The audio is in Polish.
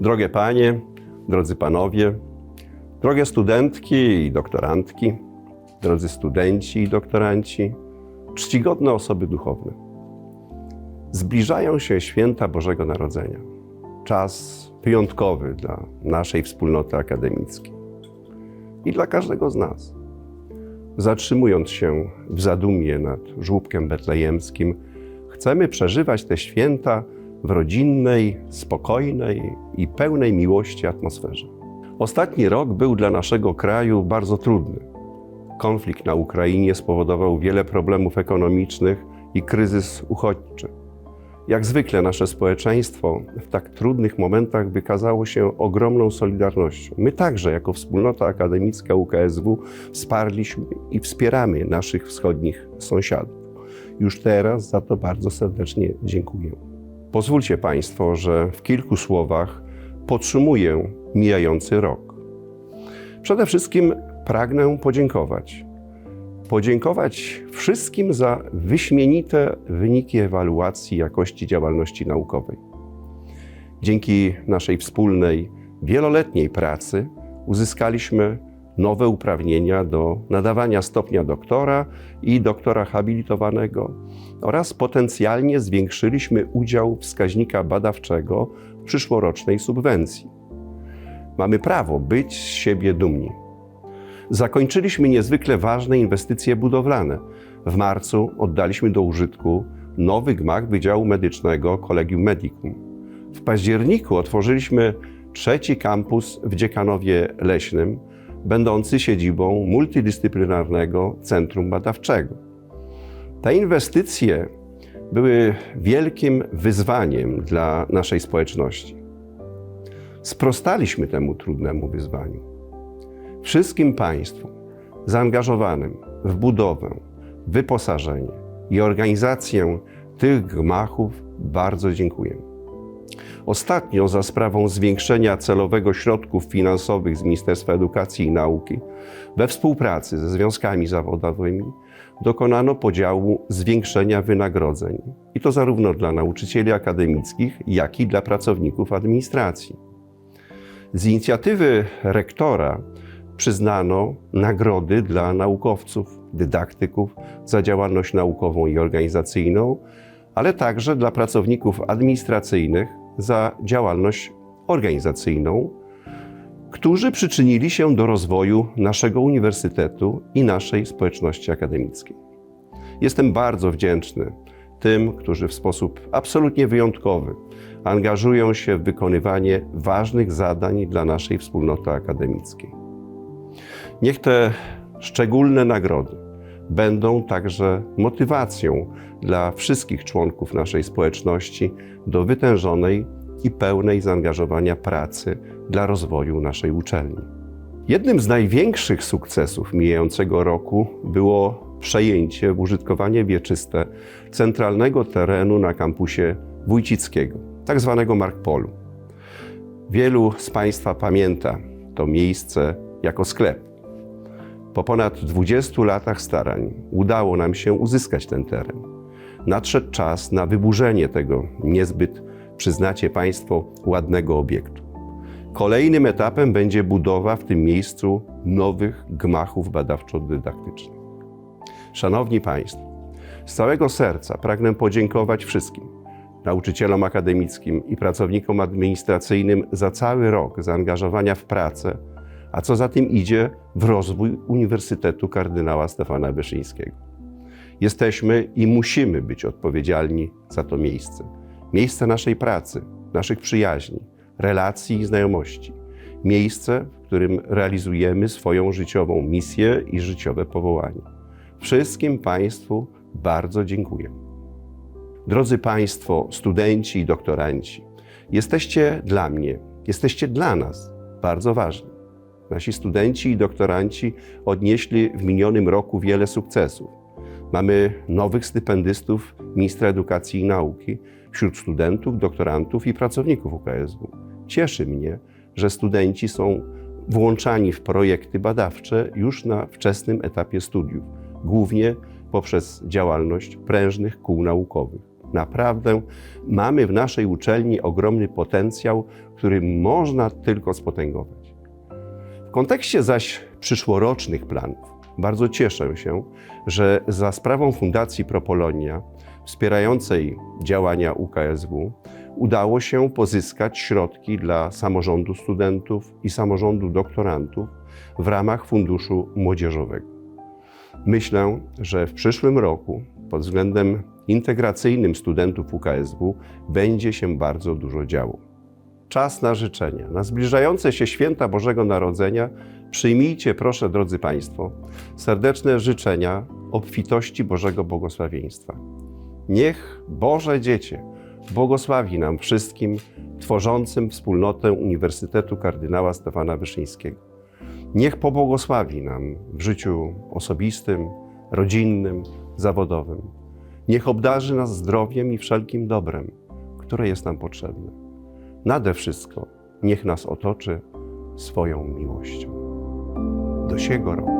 Drogie panie, drodzy panowie, drogie studentki i doktorantki, drodzy studenci i doktoranci, czcigodne osoby duchowne. Zbliżają się święta Bożego Narodzenia. Czas wyjątkowy dla naszej wspólnoty akademickiej i dla każdego z nas. Zatrzymując się w zadumie nad żłóbkiem betlejemskim, chcemy przeżywać te święta w rodzinnej, spokojnej i pełnej miłości atmosferze. Ostatni rok był dla naszego kraju bardzo trudny. Konflikt na Ukrainie spowodował wiele problemów ekonomicznych i kryzys uchodźczy. Jak zwykle nasze społeczeństwo w tak trudnych momentach wykazało się ogromną solidarnością. My także, jako wspólnota akademicka UKSW, wsparliśmy i wspieramy naszych wschodnich sąsiadów. Już teraz za to bardzo serdecznie dziękuję. Pozwólcie Państwo, że w kilku słowach podsumuję mijający rok. Przede wszystkim pragnę podziękować. Podziękować wszystkim za wyśmienite wyniki ewaluacji jakości działalności naukowej. Dzięki naszej wspólnej, wieloletniej pracy uzyskaliśmy nowe uprawnienia do nadawania stopnia doktora i doktora habilitowanego oraz potencjalnie zwiększyliśmy udział wskaźnika badawczego w przyszłorocznej subwencji. Mamy prawo być z siebie dumni. Zakończyliśmy niezwykle ważne inwestycje budowlane. W marcu oddaliśmy do użytku nowy gmach Wydziału Medycznego Collegium Medicum. W październiku otworzyliśmy trzeci kampus w Dziekanowie Leśnym, będący siedzibą multidyscyplinarnego centrum badawczego. Te inwestycje były wielkim wyzwaniem dla naszej społeczności. Sprostaliśmy temu trudnemu wyzwaniu. Wszystkim Państwu zaangażowanym w budowę, wyposażenie i organizację tych gmachów bardzo dziękuję. Ostatnio za sprawą zwiększenia celowego środków finansowych z Ministerstwa Edukacji i Nauki we współpracy ze związkami zawodowymi dokonano podziału zwiększenia wynagrodzeń i to zarówno dla nauczycieli akademickich, jak i dla pracowników administracji. Z inicjatywy rektora przyznano nagrody dla naukowców, dydaktyków za działalność naukową i organizacyjną, ale także dla pracowników administracyjnych za działalność organizacyjną, którzy przyczynili się do rozwoju naszego uniwersytetu i naszej społeczności akademickiej. Jestem bardzo wdzięczny tym, którzy w sposób absolutnie wyjątkowy angażują się w wykonywanie ważnych zadań dla naszej wspólnoty akademickiej. Niech te szczególne nagrody będą także motywacją dla wszystkich członków naszej społeczności do wytężonej i pełnej zaangażowania pracy dla rozwoju naszej uczelni. Jednym z największych sukcesów mijającego roku było przejęcie w użytkowanie wieczyste centralnego terenu na kampusie Wójcickiego, tak zwanego Markpolu. Wielu z Państwa pamięta to miejsce jako sklep. Po ponad 20 latach starań udało nam się uzyskać ten teren. Nadszedł czas na wyburzenie tego niezbyt, przyznacie Państwo, ładnego obiektu. Kolejnym etapem będzie budowa w tym miejscu nowych gmachów badawczo-dydaktycznych. Szanowni Państwo, z całego serca pragnę podziękować wszystkim nauczycielom akademickim i pracownikom administracyjnym za cały rok zaangażowania w pracę a co za tym idzie, w rozwój Uniwersytetu Kardynała Stefana Wyszyńskiego. Jesteśmy i musimy być odpowiedzialni za to miejsce. Miejsce naszej pracy, naszych przyjaźni, relacji i znajomości. Miejsce, w którym realizujemy swoją życiową misję i życiowe powołanie. Wszystkim Państwu bardzo dziękuję. Drodzy Państwo, studenci i doktoranci, jesteście dla mnie, jesteście dla nas bardzo ważni. Nasi studenci i doktoranci odnieśli w minionym roku wiele sukcesów. Mamy nowych stypendystów Ministra Edukacji i Nauki wśród studentów, doktorantów i pracowników UKSW. Cieszy mnie, że studenci są włączani w projekty badawcze już na wczesnym etapie studiów, głównie poprzez działalność prężnych kół naukowych. Naprawdę mamy w naszej uczelni ogromny potencjał, który można tylko spotęgować. W kontekście zaś przyszłorocznych planów bardzo cieszę się, że za sprawą Fundacji Propolonia, wspierającej działania UKSW, udało się pozyskać środki dla samorządu studentów i samorządu doktorantów w ramach Funduszu Młodzieżowego. Myślę, że w przyszłym roku pod względem integracyjnym studentów UKSW będzie się bardzo dużo działo. Czas na życzenia. Na zbliżające się święta Bożego Narodzenia przyjmijcie, proszę, drodzy Państwo, serdeczne życzenia obfitości Bożego błogosławieństwa. Niech Boże Dziecię błogosławi nam wszystkim tworzącym wspólnotę Uniwersytetu Kardynała Stefana Wyszyńskiego. Niech pobłogosławi nam w życiu osobistym, rodzinnym, zawodowym. Niech obdarzy nas zdrowiem i wszelkim dobrem, które jest nam potrzebne. Nade wszystko niech nas otoczy swoją miłością. Do siego roku.